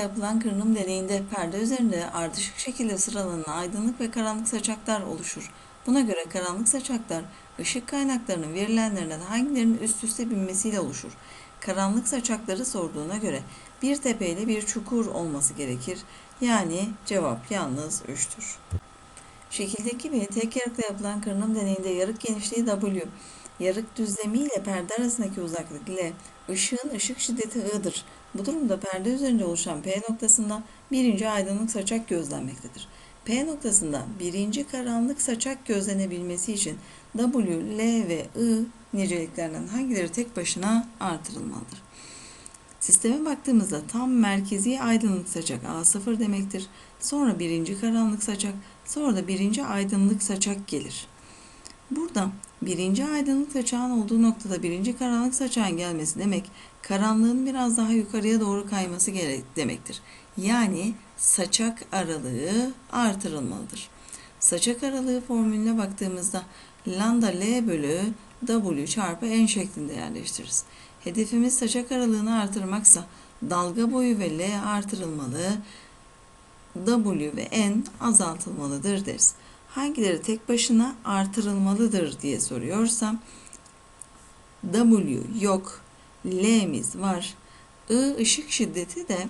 yapılan kırınım deneyinde perde üzerinde ardışık şekilde sıralanan aydınlık ve karanlık saçaklar oluşur. Buna göre karanlık saçaklar ışık kaynaklarının verilenlerinden hangilerinin üst üste binmesiyle oluşur. Karanlık saçakları sorduğuna göre bir tepe ile bir çukur olması gerekir. Yani cevap yalnız 3'tür. Şekildeki gibi tek yarıkla yapılan kırınım deneyinde yarık genişliği W, yarık düzlemi ile perde arasındaki uzaklık L, ışığın ışık şiddeti I'dır. Bu durumda perde üzerinde oluşan P noktasında birinci aydınlık saçak gözlenmektedir. P noktasında birinci karanlık saçak gözlenebilmesi için W, L ve I niceliklerinden hangileri tek başına artırılmalıdır? Sisteme baktığımızda tam merkezi aydınlık saçak A0 demektir. Sonra birinci karanlık saçak, sonra da birinci aydınlık saçak gelir. Burada birinci aydınlık saçağın olduğu noktada birinci karanlık saçağın gelmesi demek karanlığın biraz daha yukarıya doğru kayması gerek demektir. Yani saçak aralığı artırılmalıdır. Saçak aralığı formülüne baktığımızda lambda L bölü W çarpı N şeklinde yerleştiririz. Hedefimiz saçak aralığını artırmaksa dalga boyu ve L artırılmalı, W ve N azaltılmalıdır deriz. Hangileri tek başına artırılmalıdır diye soruyorsam W yok, L'miz var. I ışık şiddeti de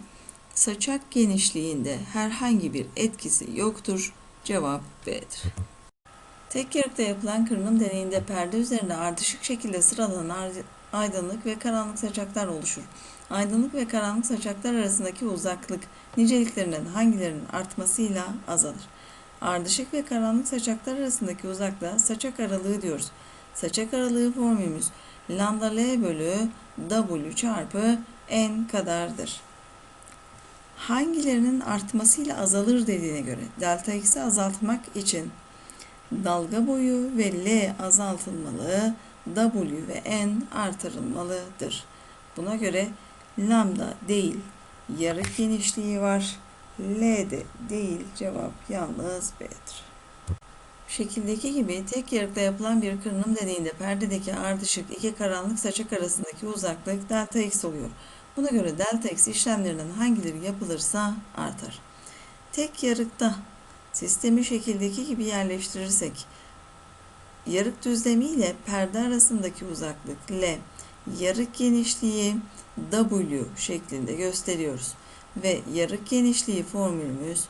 saçak genişliğinde herhangi bir etkisi yoktur. Cevap B'dir. Tek yarıkta yapılan kırınım deneyinde perde üzerinde ardışık şekilde sıralanan aydınlık ve karanlık saçaklar oluşur. Aydınlık ve karanlık saçaklar arasındaki uzaklık niceliklerinden hangilerinin artmasıyla azalır. Ardışık ve karanlık saçaklar arasındaki uzaklığa saçak aralığı diyoruz. Saçak aralığı formülümüz lambda L bölü W çarpı N kadardır. Hangilerinin artmasıyla azalır dediğine göre delta x'i azaltmak için dalga boyu ve L azaltılmalı, W ve N artırılmalıdır. Buna göre lambda değil yarık genişliği var. L de değil cevap yalnız B'dir. Şekildeki gibi tek yarıkta yapılan bir kırınım deneyinde perdedeki ardışık iki karanlık saçak arasındaki uzaklık delta x oluyor. Buna göre delta x işlemlerinden hangileri yapılırsa artar. Tek yarıkta sistemi şekildeki gibi yerleştirirsek yarık düzlemi ile perde arasındaki uzaklık L, yarık genişliği W şeklinde gösteriyoruz. Ve yarık genişliği formülümüz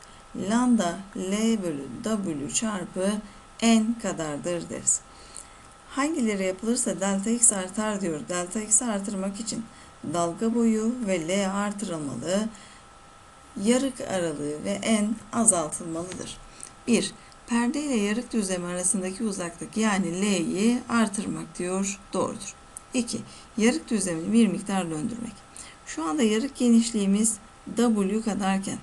lambda L bölü W çarpı N kadardır deriz. Hangileri yapılırsa delta x artar diyor. Delta x'i artırmak için dalga boyu ve L artırılmalı, yarık aralığı ve N azaltılmalıdır. 1. Perde ile yarık düzlemi arasındaki uzaklık yani L'yi artırmak diyor. Doğrudur. 2. Yarık düzlemini bir miktar döndürmek. Şu anda yarık genişliğimiz W kadarken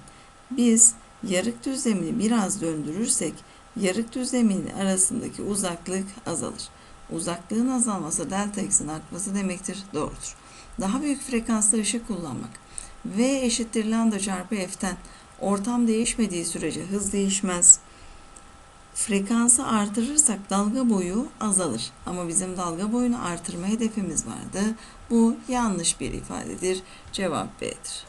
biz yarık düzlemini biraz döndürürsek yarık düzleminin arasındaki uzaklık azalır. Uzaklığın azalması delta x'in artması demektir. Doğrudur. Daha büyük frekanslı ışık kullanmak. V eşittir lambda çarpı f'ten ortam değişmediği sürece hız değişmez. Frekansı artırırsak dalga boyu azalır. Ama bizim dalga boyunu artırma hedefimiz vardı. Bu yanlış bir ifadedir. Cevap B'dir.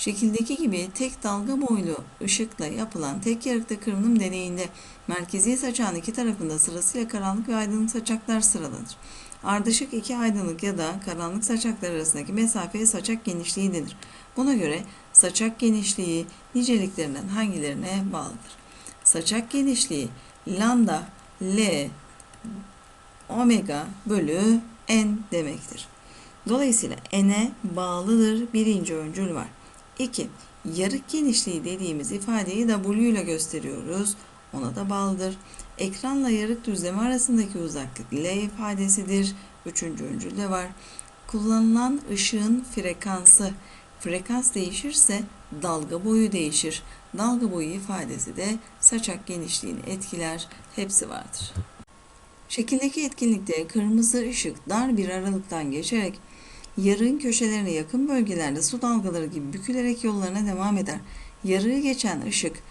Şekildeki gibi tek dalga boylu ışıkla yapılan tek yarıkta kırınım deneyinde merkezi saçağın iki tarafında sırasıyla karanlık ve aydınlık saçaklar sıralanır. Ardışık iki aydınlık ya da karanlık saçaklar arasındaki mesafeye saçak genişliği denir. Buna göre saçak genişliği niceliklerinden hangilerine bağlıdır? Saçak genişliği lambda L omega bölü n demektir. Dolayısıyla n'e bağlıdır birinci öncül var. 2. Yarık genişliği dediğimiz ifadeyi W ile gösteriyoruz. Ona da bağlıdır. Ekranla yarık düzlemi arasındaki uzaklık L ifadesidir. Üçüncü öncül de var. Kullanılan ışığın frekansı. Frekans değişirse dalga boyu değişir. Dalga boyu ifadesi de saçak genişliğini etkiler. Hepsi vardır. Şekildeki etkinlikte kırmızı ışık dar bir aralıktan geçerek yarığın köşelerine yakın bölgelerde su dalgaları gibi bükülerek yollarına devam eder. Yarığı geçen ışık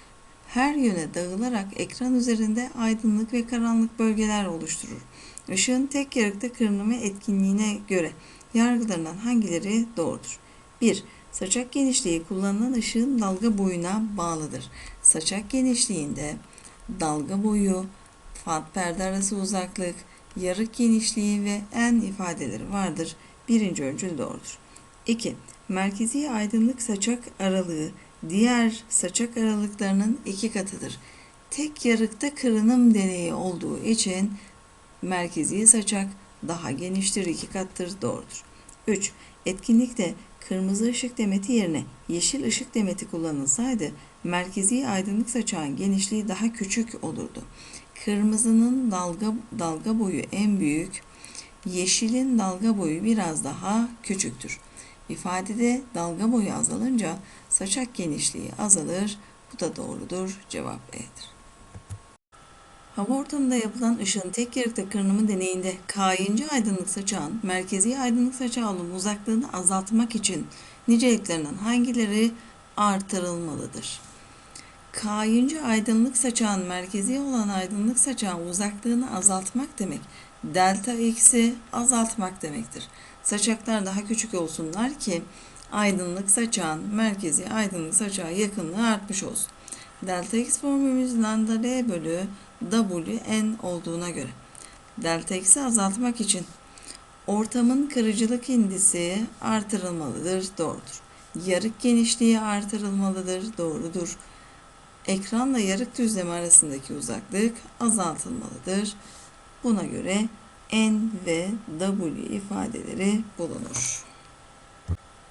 her yöne dağılarak ekran üzerinde aydınlık ve karanlık bölgeler oluşturur. Işığın tek yarıkta kırınımı etkinliğine göre yargılarından hangileri doğrudur? 1. Saçak genişliği kullanılan ışığın dalga boyuna bağlıdır. Saçak genişliğinde dalga boyu, fat perde arası uzaklık, yarık genişliği ve en ifadeleri vardır. Birinci öncül doğrudur. 2. Merkezi aydınlık saçak aralığı diğer saçak aralıklarının iki katıdır. Tek yarıkta kırınım deneyi olduğu için merkezi saçak daha geniştir, iki kattır, doğrudur. 3. Etkinlikte kırmızı ışık demeti yerine yeşil ışık demeti kullanılsaydı merkezi aydınlık saçağın genişliği daha küçük olurdu. Kırmızının dalga dalga boyu en büyük, yeşilin dalga boyu biraz daha küçüktür. İfadede dalga boyu azalınca saçak genişliği azalır. Bu da doğrudur. Cevap E'dir. Hava ortamında yapılan ışığın tek yarıkta kırınımı deneyinde kayıncı aydınlık saçağın merkezi aydınlık saçağa olan uzaklığını azaltmak için niceliklerinden hangileri artırılmalıdır? Kayıncı aydınlık saçağın merkezi olan aydınlık saçağın uzaklığını azaltmak demek, delta x'i azaltmak demektir. Saçaklar daha küçük olsunlar ki aydınlık saçağın merkezi aydınlık saçağa yakınlığı artmış olsun. Delta x formülümüz lambda l bölü w n olduğuna göre delta x'i azaltmak için ortamın kırıcılık indisi artırılmalıdır. Doğrudur. Yarık genişliği artırılmalıdır. Doğrudur. Ekranla yarık düzlemi arasındaki uzaklık azaltılmalıdır. Buna göre n ve w ifadeleri bulunur.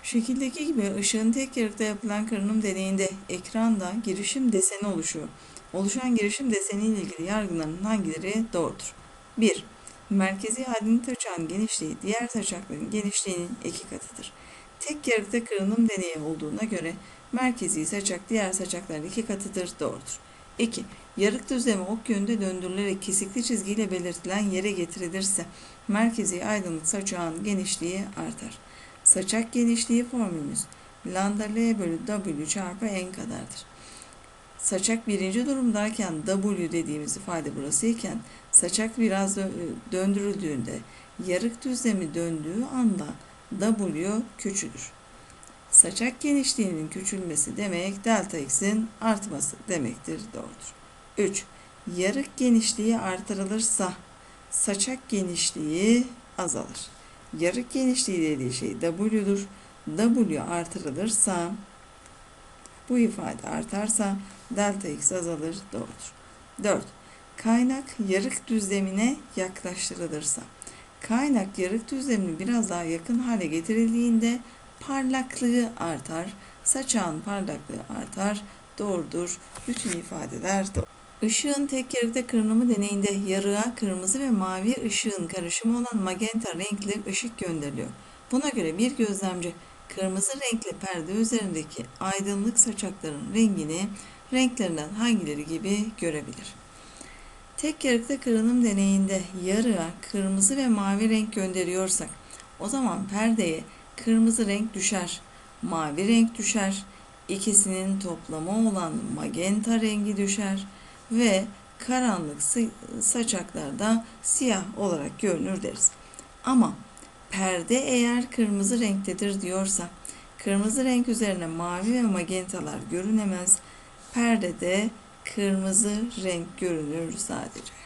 Şekildeki gibi ışığın tek yarıkta yapılan kırınım deneyinde ekranda girişim deseni oluşuyor. Oluşan girişim deseni ile ilgili yargıların hangileri doğrudur? 1. Merkezi aydınlık saçağın genişliği diğer saçakların genişliğinin iki katıdır. Tek yarıkta kırınım deneyi olduğuna göre merkezi saçak diğer saçakların iki katıdır doğrudur. 2. Yarık düzlemi ok yönünde döndürülerek kesikli çizgiyle belirtilen yere getirilirse merkezi aydınlık saçağın genişliği artar. Saçak genişliği formülümüz lambda L bölü W çarpı N kadardır. Saçak birinci durumdayken W dediğimiz ifade burası iken saçak biraz döndürüldüğünde yarık düzlemi döndüğü anda W küçülür. Saçak genişliğinin küçülmesi demek delta x'in artması demektir. Doğrudur. 3. Yarık genişliği artırılırsa saçak genişliği azalır. Yarık genişliği dediği şey W'dur. W artırılırsa bu ifade artarsa delta x azalır. Doğrudur. 4. Kaynak yarık düzlemine yaklaştırılırsa kaynak yarık düzlemine biraz daha yakın hale getirildiğinde parlaklığı artar. Saçağın parlaklığı artar. Doğrudur. Bütün ifadeler doğru. Işığın tek yarıkta kırınımı deneyinde yarığa kırmızı ve mavi ışığın karışımı olan magenta renkli ışık gönderiliyor. Buna göre bir gözlemci kırmızı renkli perde üzerindeki aydınlık saçakların rengini renklerinden hangileri gibi görebilir. Tek yarıkta kırınım deneyinde yarığa kırmızı ve mavi renk gönderiyorsak o zaman perdeye kırmızı renk düşer, mavi renk düşer, ikisinin toplamı olan magenta rengi düşer ve karanlık saçaklarda siyah olarak görünür deriz. Ama perde eğer kırmızı renktedir diyorsa kırmızı renk üzerine mavi ve magentalar görünemez. Perdede kırmızı renk görünür sadece.